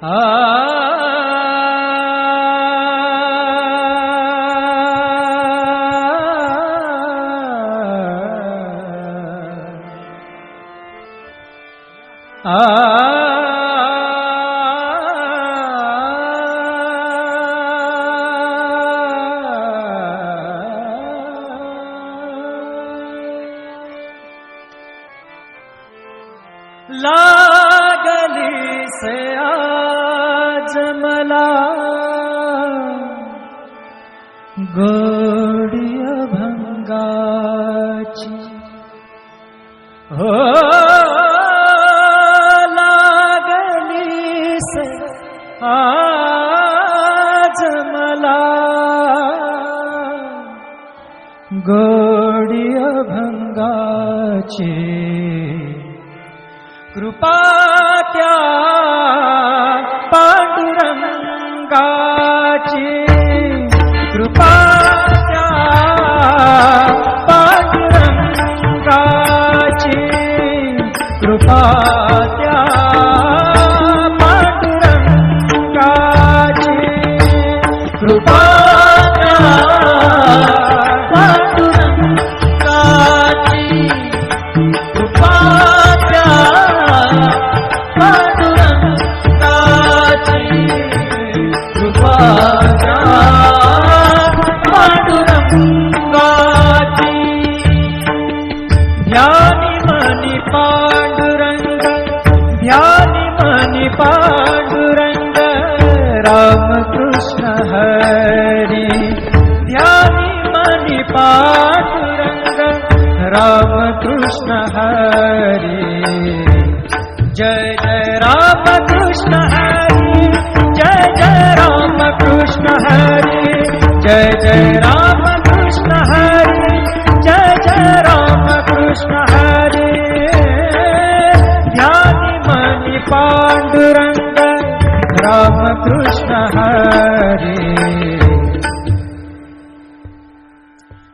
啊。भंगाची कृपा त्या पांडुरंगाची. कृपा त्या पांडुरंगाची. कृपा त्या पांडुरंगाची. कृपा त्या पातुरंग राम कृष्ण हरे। जय जय राम कृष्ण हरे, जय जय राम कृष्ण हरे। जय जय राम कृष्ण हरे, जय जय राम कृष्ण हरे। ज्ञानी मणि पांडुरंग, राम कृष्ण हरे।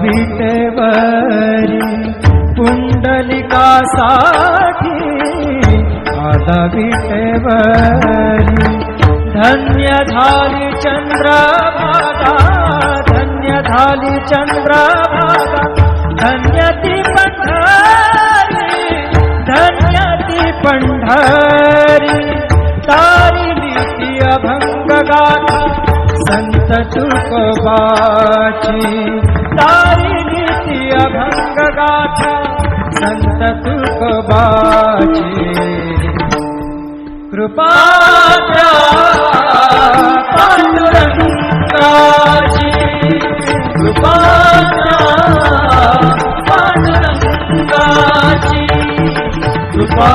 वि पुण्डलिका साधी दवि धन्यधारि चन्द्र धन्यधालि चन्द्रभागा धन्यति पण्डारि धन्यति पण्ढरि सारीति अभङ्ग संत तुकोबाची. तारी ती अभंग गाथा संत तुकोबाची. कृपा पांडुरंगाची. कृपा पांडुरंगाची. कृपा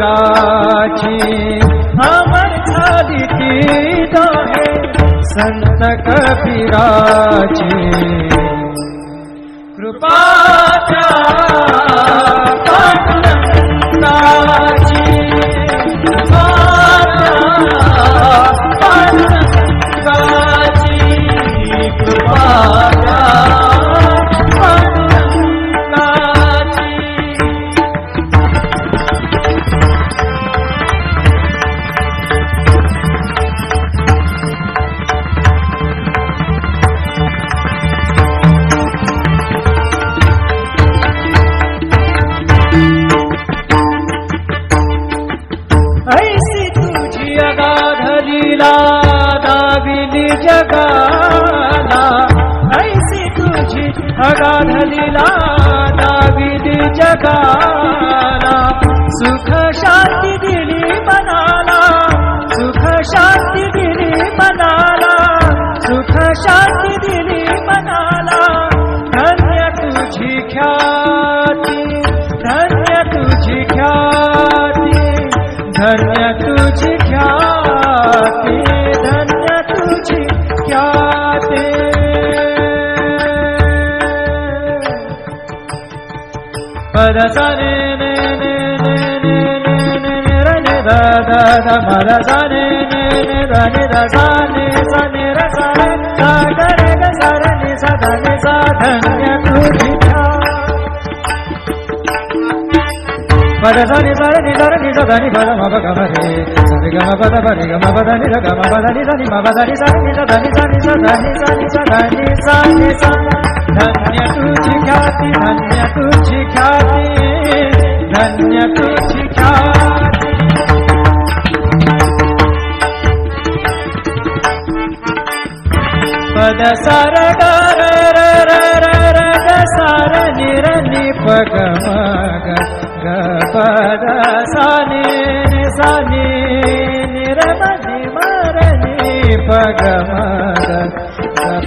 राखी। हमर खाली दीदा है संत कबीराची कृपा दिला दाविली जगाला ऐसी तुझी अगाध लिला दाविली जगाला सुख शांती दिली मनाला सुख शांती दिली मनाला सुख शांती दिली मनाला। धन्य तुझी ख्याती धन्य तुझी ख्याती धन्य పద సరే మర సరే రే ర సరే సరే ర సరే సరే సరే సదనే సాధన్య తుజితా పద సరి సరి సరి సదని పద మప గమరే సరి గమ పద పరి గమ పద నిర గమ పద నిదని మప సరి సరి సదని సరి సదని సరి సదని సని సని धन्य तुझी ख्याती धन्य तुझी ख्याती धन्य तुझी ख्याती पद सार सार निरनि पग मग पद साने साने निरमनि मरनि पग मग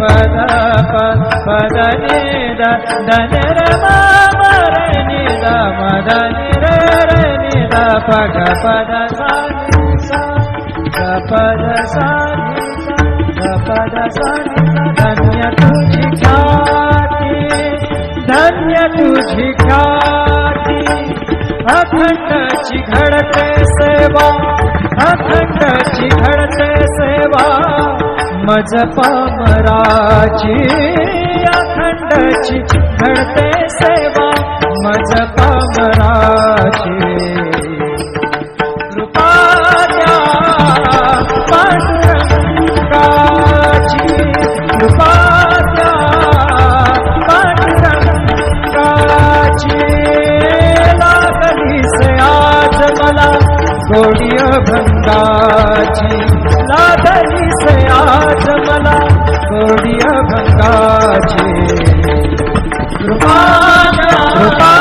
धीपदार धन्य तुी धन्य तुिखा अहत शिखर के सेवा अथ शिखरवा अखंडची घडते सेवा पामराची भंगाची लादली से आज मला कोडिया भंगाची कृपा कृपा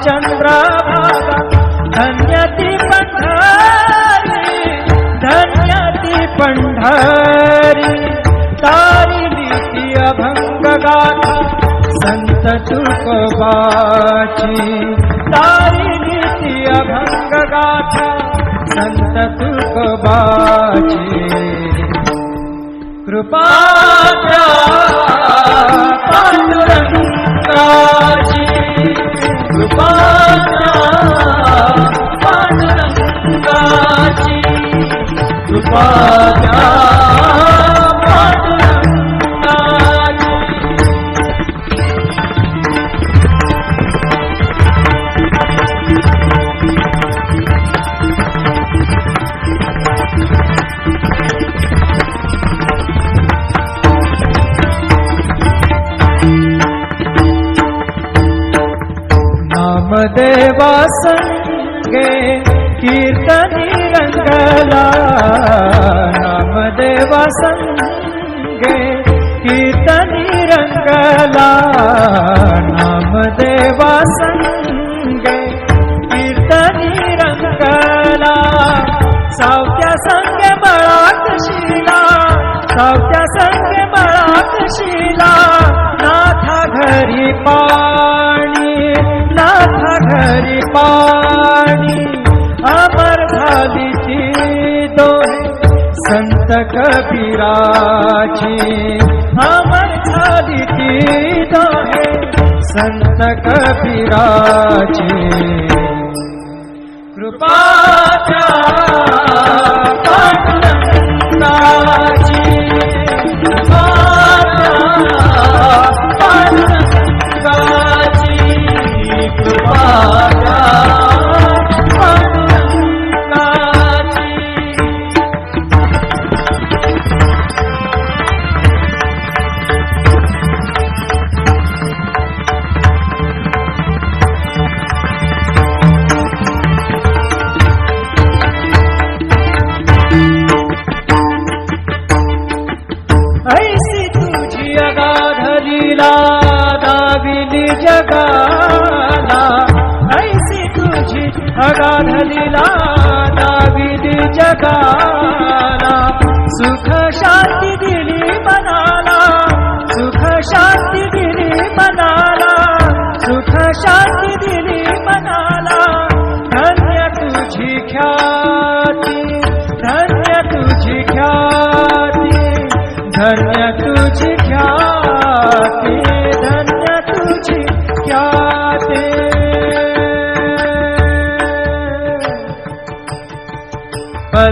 चंद्रभागा धन्यती पंढरी धन्यती पंढरी. तारी अभंग गाथा संत तुकोबाची. तारी अभंग गाथा संत तुकोबाची. कृपा पांडुरंगाची. कृपाचा पांडुरंगाची कृपाचा. देवा संगे कीर्तनी रंगला नामदेवा संगे कीर्तनी रंगला नामदेवा संगे कीर्तनी रंगला सावत्या संगे बळात शिला सावत्या संगे बळात शिला कबीराची अमर झाली ती दोहे संत कबीराची कृपाचा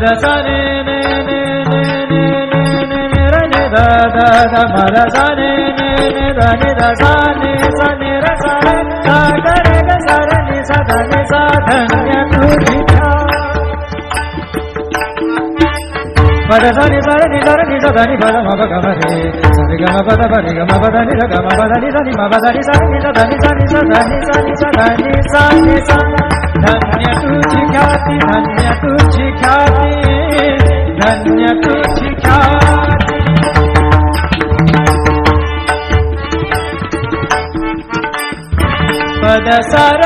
ద స రే నే నే నే నే నే నే ర ని ద ద ద మ ర ద నే నే నే ద ని ద స ని స ని ర స రే స ద రే ద స ర ని స ద ని స ధ న య తు ధి పద స ని స ర పద మ ప పద ని గ పద ని ర మ పద ని స ని మ పద ని స ని స धन्य तुझी ख्याति धन्य तुझी ख्याति धन्य तुझी ख्याति पद सर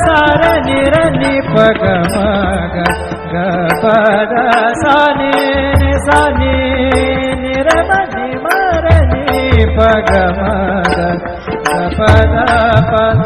सर निर निपग मग पद सने सने निरमनि मर निपग मग पद पद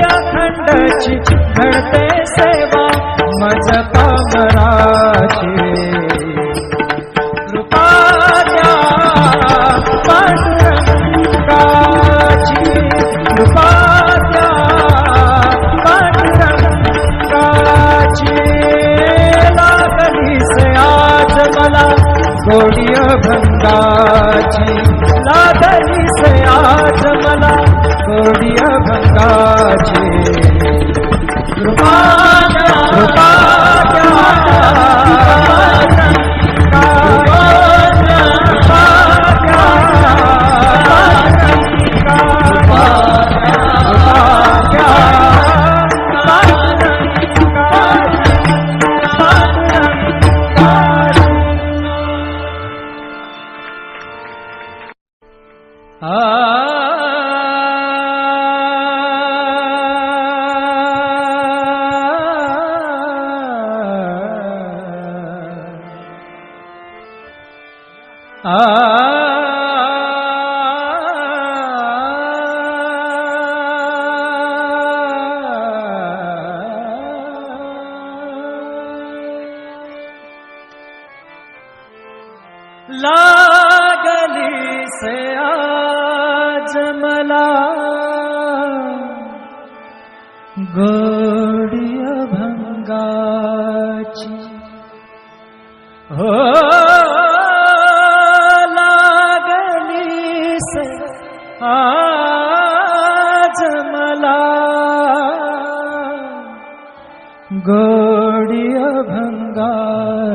अखंडची घडते सेवा मज पामराची. कृपा पांडुरंगाची कृपा पांडुरंगाची. लागली से आज मला गोडिय भंगाची लागली से आज मला गोडिय भंगाचे कृपा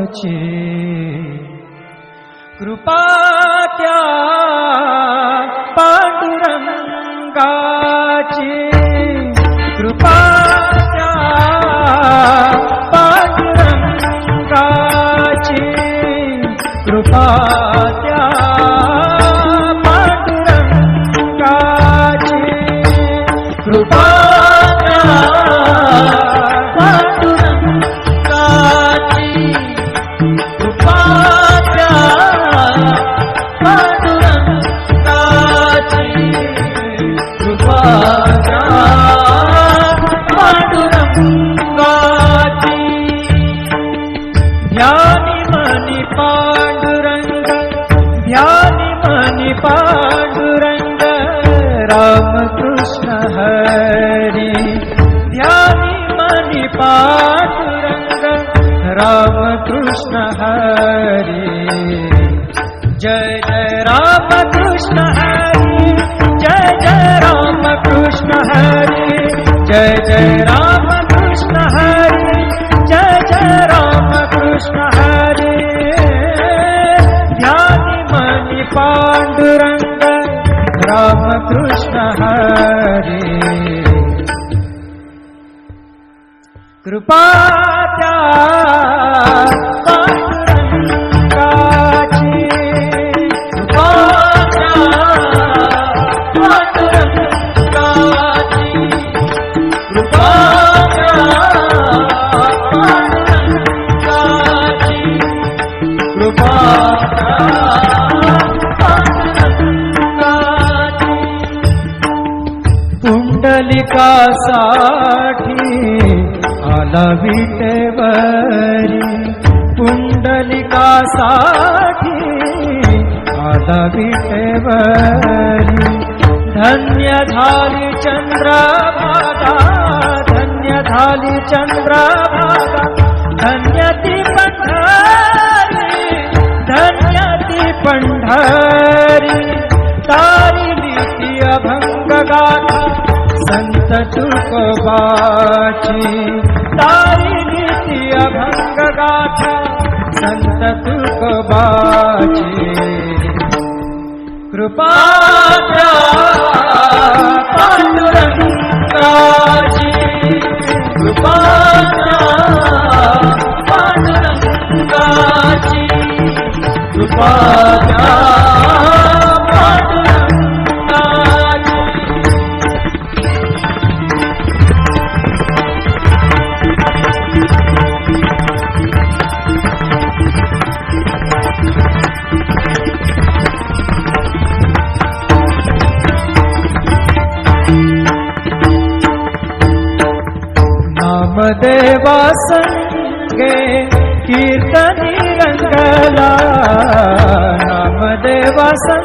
भंगाची कृपा त्या पांडुरंगाची. कृपा त्या पांडुरंगाची. कृपा পা चंद्रभागा धन्य झाली चंद्रभागा धन्य ती पंढरी धन्य ती पंढरी तारिली ती अभंग गाथा संत तुकोबाची. तारिली ती अभंग गाथा संत तुकोबाची. कृपाच्या पांडुरंगाची कृपाच्या पांडुरंगाची कृपाच्या casa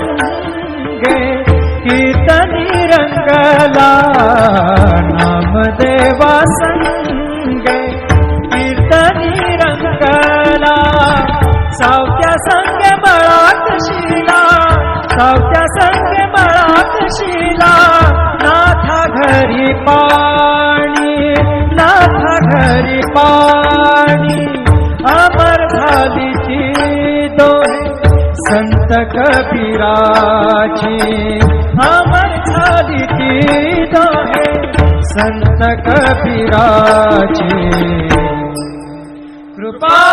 विराज शाी संत कविराज कृपा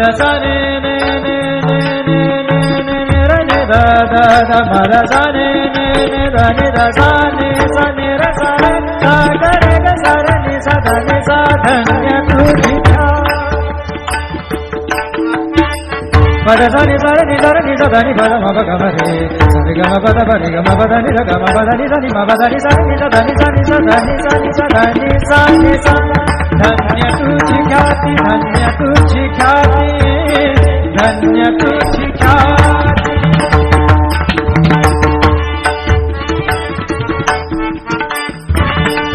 ద స నే నే నే నే నే నే నే ర ని ద ద ద మ ర ద నే నే నే ద ని ద స ని స ని ర స ర ద ద ర గ స ర ని స ద ని స ధ న్య కురి మ ద స ని స పద మ ప గ మ రే స ని గ మ ప धन्य तुी धन्य धन्यच्छा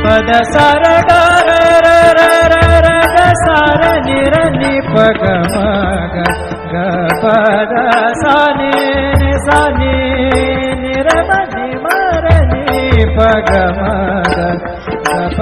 पदसारीरी पगमग ने सी निरी मरणी पगमग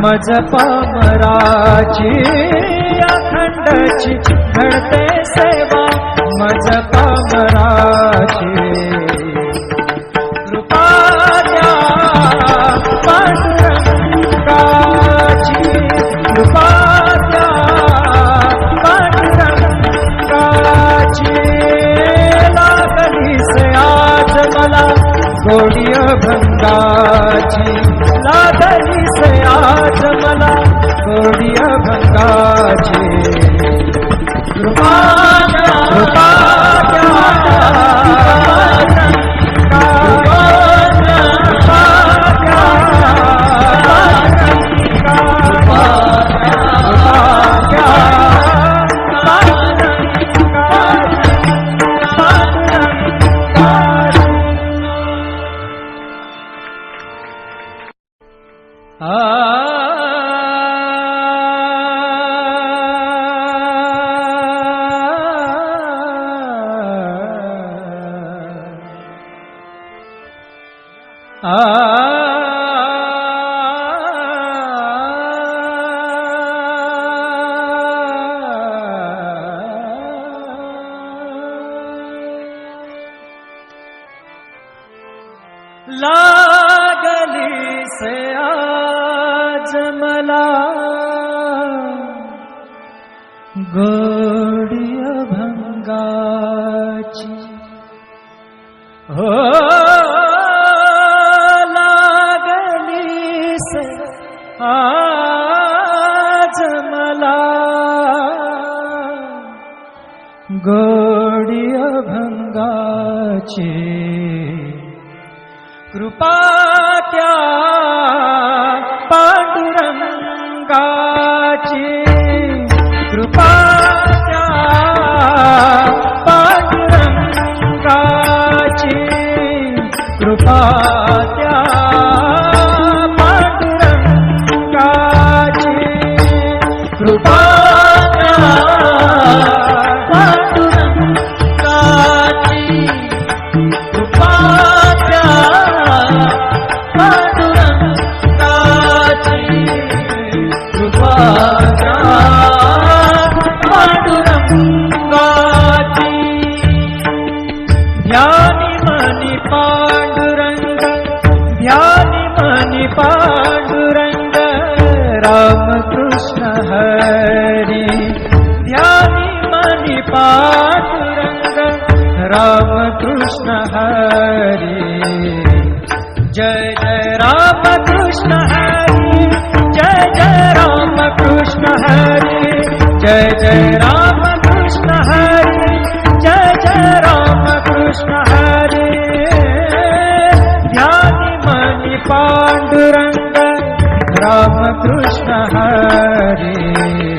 मज पामराची अखंडची घडते सेवा. मज पामराची. कृपा द्या पांडुरंगाची कृपा पांडुरंगाची. लागली से आज मला गोडिय भंगाची दिवस आज मला सोडिया भंगाचे. कृपा कृपा Ah. भंगाची कृपा त्या पांडुरंगाची. कृपा त्या पांडुरंगाची. कृपा मनी पांडुरंग रामकृष्ण हरी जय जय रामकृष्ण हरी जय जय रामकृष्ण हरी जय जय रामकृष्ण हरी जय जय रामकृष्ण हरी ध्यानी मनी पांडुरंग रामकृष्ण हरी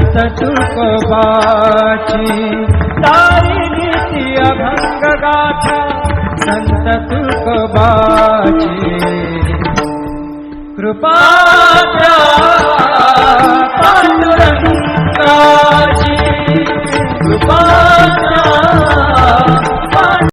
पुंडलिकासाठी आला विटेवरी धन्य झाली अभंग गाथा संत तुकोबाची तारिली ती अभंग गाथा संत तुकोबाची कृपा पांडुरंगाची कृपा